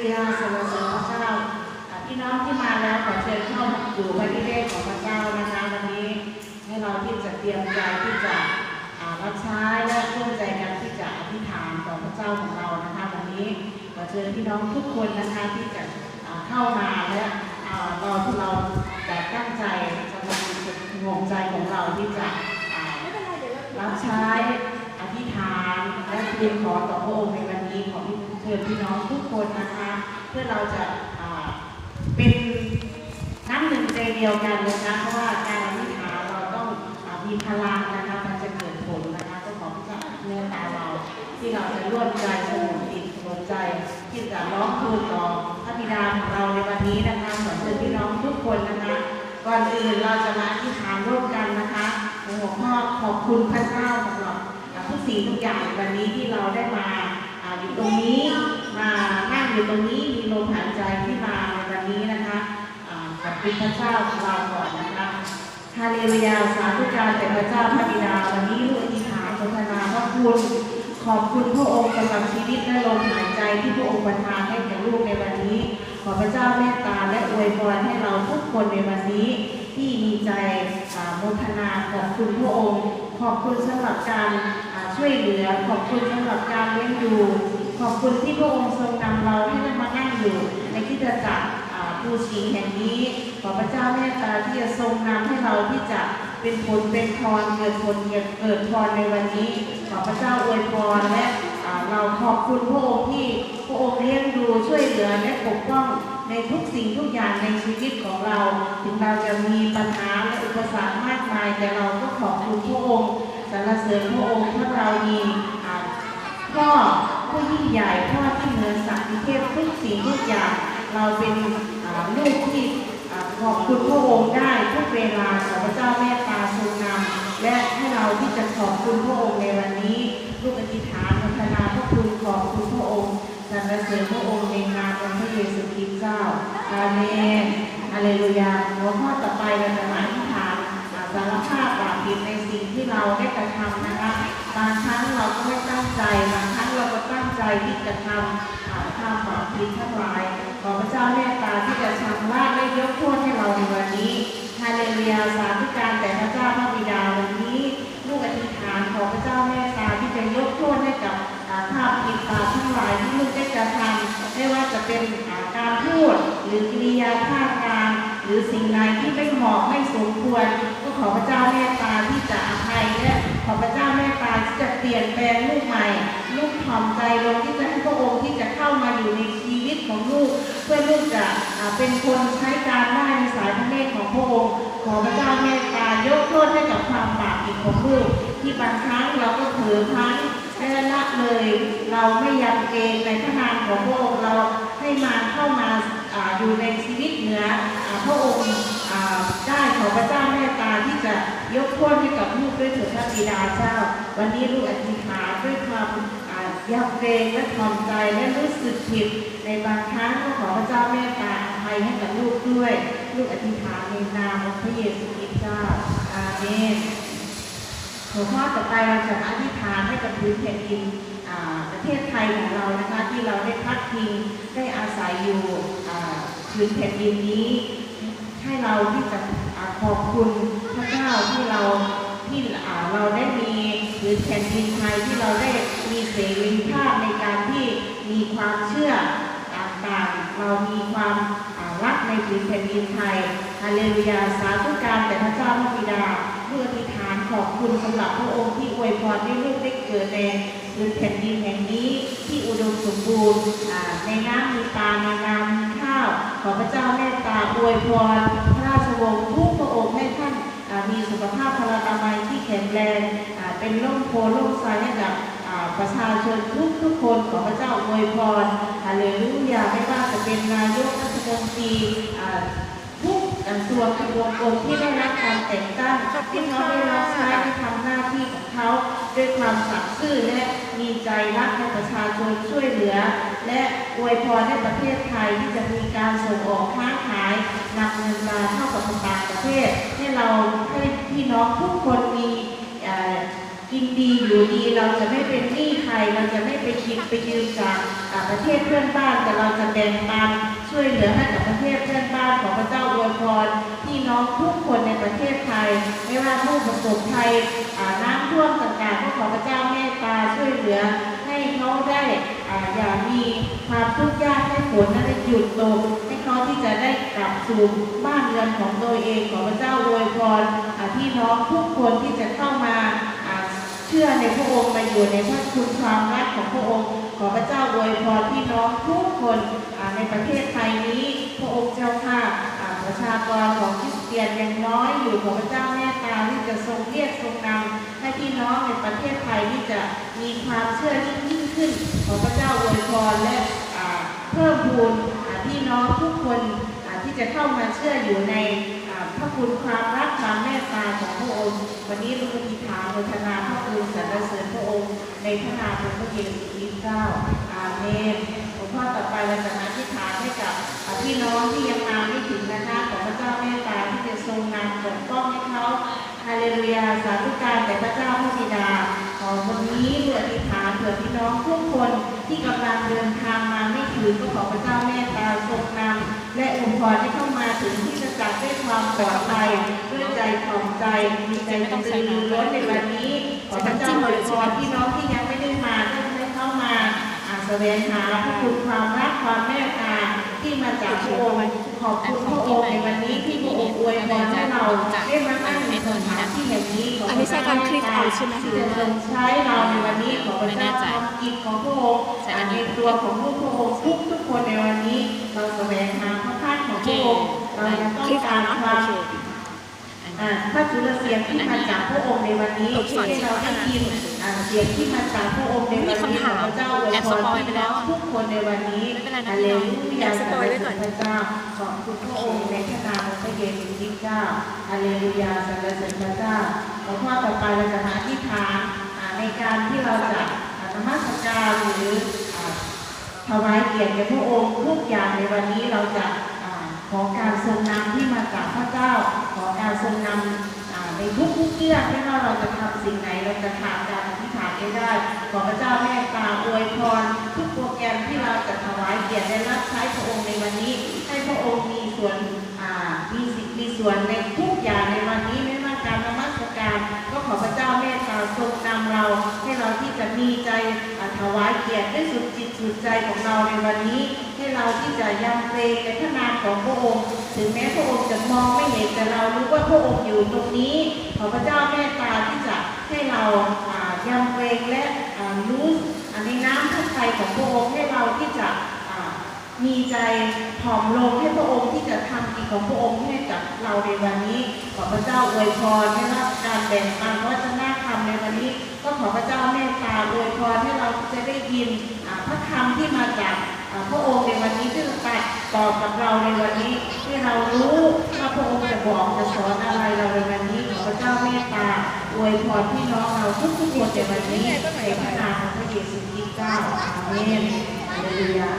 ลูยาสรสพระเจ้าพี่น้องที่มาแล้วขอเชิญเข้าสู่พระนิเวศของพระเจ้านะคะวันนี้ให้เราที่จะเตรียมใจที่จะรับใช้และร่วมใจกันที่จะอธิษฐานต่อพระเจ้าของเรานะคะวันนี้ขอเชิญพี่น้องทุกคนนะคะที่จะเข้ามาและอ่ารอที่เราจะตั้งใจจะมาหวงใจของเราที่จะรับใช้อธิษฐานและทูลขอต่อพระองค์ในวันนี้ขอเชิญพี่น้องทุกคนนะคะ เพื่อเราจะเป็นน้ำหนึ่งใจเดียวกันนะคะเพราะว่าการอธิษฐานเราต้องอมีพลังนะคะมันจะเกิดผลนะคะก็ขอพระเจ้าเนื้อตาเรา ที่เราจะร่วมใจสนุนจิตสนุนใจ ที่จะร้องทูลต่อพระบิดาของเราในวันนี้นะคะขอเชิญพี่น้องทุกคนนะคะก่อนอื่นเราจะมาอธิษฐานร่วมกันนะคะหัวข้อขอบคุณพระเจ้าสำหรับทุกสิ่งทุกอย่างวันนี้ที่เราได้มาอยู่ตรงนี้มา อยู่ตรงนี้มีลมหายใจที่มาในวันนี้นะคะขอบคุณพระเจ้าของเราก่อนนะคะฮาเลลูยาสาธุการแด่พระเจ้าพระบิดาวันนี้ลูกอธิษฐานสนทนาพระคุณขอบคุณพระองค์สำหรับชีวิตและลมหายใจที่พระองค์ประทานให้แก่ลูกในวันนี้ ขอพระเจ้าเมตตาและอวยพรให้เราทุกคนในวันนี้ ที่มีใจโมทนาขอบคุณพระองค์ ขอบคุณสำหรับการช่วยเหลือ ขอบคุณสำหรับการเลี้ยงดู ขอบคุณที่พระองค์ทรงนำเราให้ได้มานั่งอยู่ ในที่จะจักรอ่าภูสิงห์แห่งนี้ขอพระเจ้าเมตตาที่จะทรงนำให้เราที่จะเป็นผลเป็นพรเกิดผลเกิดพรในวันนี้ ขอพระเจ้าอวยพรและเราขอบคุณพระองค์ที่พระองค์เลี้ยงดูช่วยเหลือและปกป้องในทุกสิ่งทุกอย่างในชีวิตของเรา ถึงเราจะมีปัญหาและอุปสรรคมากมาย แต่เราก็ขอบคุณพระองค์สรรเสริญพระองค์เพราะเรามีพ่อ ผู้ยิ่งใหญ่พ่อที่เหนือสัตว์เทพทุกสิ่งทุกอย่างเราเป็นลูกที่ขอบคุณพระองค์ได้ทุกเวลาขอพระเจ้าเมตตาทรงนำและให้เราที่จะขอบคุณพระองค์ในวันนี้ลูกอธิษฐานพัฒนาพระคุณขอบคุณพระองค์สรรเสริญพระองค์ในนามของพระเยซูคริสต์เจ้าอาเมนฮาเลลูยาหัวข้อต่อไปเราจะมาอธิษฐานสารภาพบาปผิดในสิ่งที่เราได้กระทำนะคะบางครั้งเราก็ไม่ตั้งใจบางครั้ง ใจที่จะทำอ่าทำบาปผิดทั้งหลาย ขอพระเจ้าเมตตาที่จะชำระและยกโทษให้เราในวันนี้ฮาเลลูยาสาธุการแต่พระเจ้าพระบิดาวันนี้ ลูกอธิษฐานขอพระเจ้าเมตตาที่จะยกโทษให้กับอ่าภาพผิดบาปทั้งหลายที่ลูกได้กระทำไม่ว่าจะเป็นอาการพูดหรือกิริยาท่าทางหรือสิ่งใดที่ไม่เหมาะไม่สมควร ก็ขอพระเจ้าเมตตาที่จะอภัยและขอพระเจ้าเมตตาที่จะเปลี่ยนแปลงลูกใหม่ ถ่อมใจลงที่จะให้พระองค์ที่จะเข้ามาอยู่ในชีวิตของลูก เพื่อลูกจะเป็นคนใช้การได้ในสายพระเนตรของพระองค์ขอพระเจ้าเมตตายกโทษให้กับความบาปผิดของลูกที่บางครั้งเราก็เผลอพลั้งและละเลย เราไม่ยำเกรงในพระนามของพระองค์เราให้มาเข้ามาอยู่ในชีวิตเหนืออ่าพระองค์ได้ขอพระเจ้าเมตตาที่จะยกโทษให้กับลูกด้วยเถิดพระบิดาเจ้า วันนี้ลูกอธิษฐานด้วยความ อ่ายำเกรงและถ่อมใจและรู้สึกผิดในบางครั้งก็ขอพระเจ้าเมตตาอภัยให้กับลูกด้วย ลูกอธิษฐานในนามองพระเยซูคริสต์เจ้าอาเมนหัวข้อต่อไปเราจะอธิษฐานให้กับพื้นแผ่นดินประเทศไทยของเรานะคะที่เราได้พักพิงได้อาศัยอยู่พื้นแผ่นดินนี้ ให้เราที่จะขอบคุณพระเจ้าที่เรา ที่เราได้มีพื้นแผ่นดินไทยที่เราได้มีเสรีภาพในการที่มีความเชื่อต่างๆ เรามีความรักในพื้นแผ่นดินไทยฮาเลลูยาสาธุการแต่พระเจ้าพระบิดาเพื่ออธิษฐานขอบคุณสำหรับพระองค์ที่อวยพรให้ลูกได้เกิดในพื้นแผ่นดินแห่งนี้ที่อุดมสมบูรณ์ในน้ำมีปลาในน้ำมีข้าว ขอพระเจ้าเมตตาอวยพรพระราชวงศ์ทุ มีสุขภาพพลานามัยที่แข็งแรงเป็นร่มโพล่มไทรให้กับประชาชนทุกทุกคนของพระเจ้าอวยพรฮาเลลูยาไม่ว่าจะเป็นนายกรัฐมนตรีทุกกระทรวงทบวงกรมที่ได้รับการแต่งตั้งที่เขาได้รับใช้ได้ทำหน้าที่ของเขาด้วยความสัตย์ซื่อและมีใจรักในประชาชนช่วยเหลือ และอวยพรให้ประเทศไทยที่จะมีการส่งออกค้าขายนำเงินมาเข้ากับต่างประเทศ ให้เราให้พี่น้องทุกคนมีเอ่อ กินดี อยู่ดีเราจะไม่เป็นหนี้ใคร เราจะไม่ไปกินไปยืมจากประเทศเพื่อนบ้าน แต่เราจะแบ่งปันช่วยเหลือให้กับประเทศเพื่อนบ้านของพระเจ้าอวยพรพี่น้องทุกคนในประเทศไทย ไม่ว่าผู้ประสบภัยน้ำท่วมต่างๆก็ขอพระเจ้าเมตตาช่วยเหลือให้เขาได้อย่ามีความทุกข์ยากให้ฝนนั้นหยุดตกให้เขาที่จะได้กลับสู่บ้านเรือนของตัวเองของพระเจ้าอวยพรพี่น้องทุกคนที่จะเข้ามา เชื่อในพระองค์มาอยู่ในพระคุณความรักของพระองค์ ขอพระเจ้าอวยพรพี่น้องทุกคนในประเทศไทยนี้ พระองค์เจ้าข้าอ่าประชากรของคริสเตียนยังน้อยอยู่ขอพระเจ้าแม่ตาที่จะทรงเรียกทรงนำให้พี่น้องในประเทศไทยที่จะมีความเชื่อยิ่งยิ่งขึ้น ขอพระเจ้าอวยพรและเพิ่มพูนพี่น้องทุกคนที่จะเข้ามาเชื่ออยู่ในพระคุณความรักความเมตตาของพระองค์ วันนี้ลูกอธิษฐานโมทนา ในพระนามของพระเยซูคริสต์เจ้าอาเมนหลวงพ่อต่อไปเราจะอธิษฐานให้กับอ่าพี่น้องที่ยังมาไม่ถึงนะคะขอพระเจ้าเมตตาที่จะทรงนำปกป้องให้เขาฮาเลลูยาสาธุการแต่พระเจ้าพระบิดาขอวันนี้เพื่ออธิษฐานเผื่อพี่น้องทุกคนที่กำลังเดินทางมาไม่ถึงก็ขอพระเจ้าเมตตาทรงนำและองค์กรให้เข้ามาถึงที่จะจัดด้วยความปลอดภัยด้วยใจถ่อมใจมีใจกระตือรือร้นในวันนี้ขอพ ระเจ้าอวยพรพี่น้องที่ยังไม่ได้มาก็ให้เข้ามาอาแสวงหาพระคุณความรักความเมตตาที่มาจากพระองค์ขอบคุณพระองค์ในวันนี้ที่พระองค์อวยพรให้เราได้มานั่งในสถานที่แห่งนี้ขอันนี้ใช้การคลิกเอาใช่ไหมที่จะทรงใช้เราในวันนี้ขอพระเจ้าทำกิจของพระองค์อ่าในตัวของลูกพระองค์ทุกทุกคนในวันนี้เราแสวงหาพระพักของพระองค์เรายังต้องการเนาะความ พระจุลเสียงที่มาจากพระองค์ในวันนี้โอเคให้เราได้ยินอ่าเสียงที่มาจากพระองค์ในวันนี้มีคำถามขอพระเจ้าอวยแอบพสรปอยพี่ไปแล้น้อวงอะทุกคนในวันนี้ไม่เป็นไรนะฮาเลลูแอยาบสปอยไว้ก่อนพระเจ้าขอบคุณพระองค์ในพระนามของพระเยซูคริสต์เจ้าฮาเลลูยาสรรเสริญพระเจ้าขอพ่อต่อไปเราจะมาที่ฐานอ่าในการที่เราจะอ่านมัสการหรืออ่าถวายเกียรติแด่พระองค์ทุกอย่างในวันนี้เราจะอา ขอการทรงนำที่มาจากพระเจ้า ขอการทรงนำในทุกทุกๆเรื่องไม่ว่าเราจะทำสิ่งไหนเราจะขาดการอธิษฐานไม่ได้ ขอพระเจ้าเมตตาอวยพรทุกโปรแกรมที่เราจะถวายเกียรติและรับใช้พระองค์ในวันนี้ ให้พระองค์มีส่วนมีสิทธิ์มีส่วนในทุกอย่างในวันนี้ไม่ว่าการนมัสการก็ขอพระเจ้า ทรงนำเราให้เราที่จะมีใจถวายเกียรติด้วยสุดจิตสุดใจของเราในวันนี้ ให้เราที่จะยำเกรงในพระนามของพระองค์ ถึงแม้พระองค์จะมองไม่เห็นแต่เรารู้ว่าพระองค์อยู่ตรงนี้ ขอพระเจ้าเมตตาที่จะให้เรายำเกรงและรู้อ่าในน้ำพระทัยของพระองค์ให้เราที่จะ มีใจถ่อมลงให้พระองค์ที่จะทำกิจของพระองค์ให้กับเราในวันนี้ ขอพระเจ้าอวยพรให้รับการแบ่งปันวัฒนธรรมในวันนี้ ก็ขอพระเจ้าเมตตาอวยพรให้เราจะได้ยินอ่าพระคำที่มาจากพระองค์ในวันนี้ที่จะตัดต่อกับเราในวันนี้ให้เรารู้ว่าพระองค์จะบอกจะสอนอะไรเราในวันนี้ขอพระเจ้าเมตตาอวยพรพี่น้องเราทุกๆคนในวันนี้ในพระนามของพระเยซูคริสต์เจ้าอาเมนฮาเลลูยา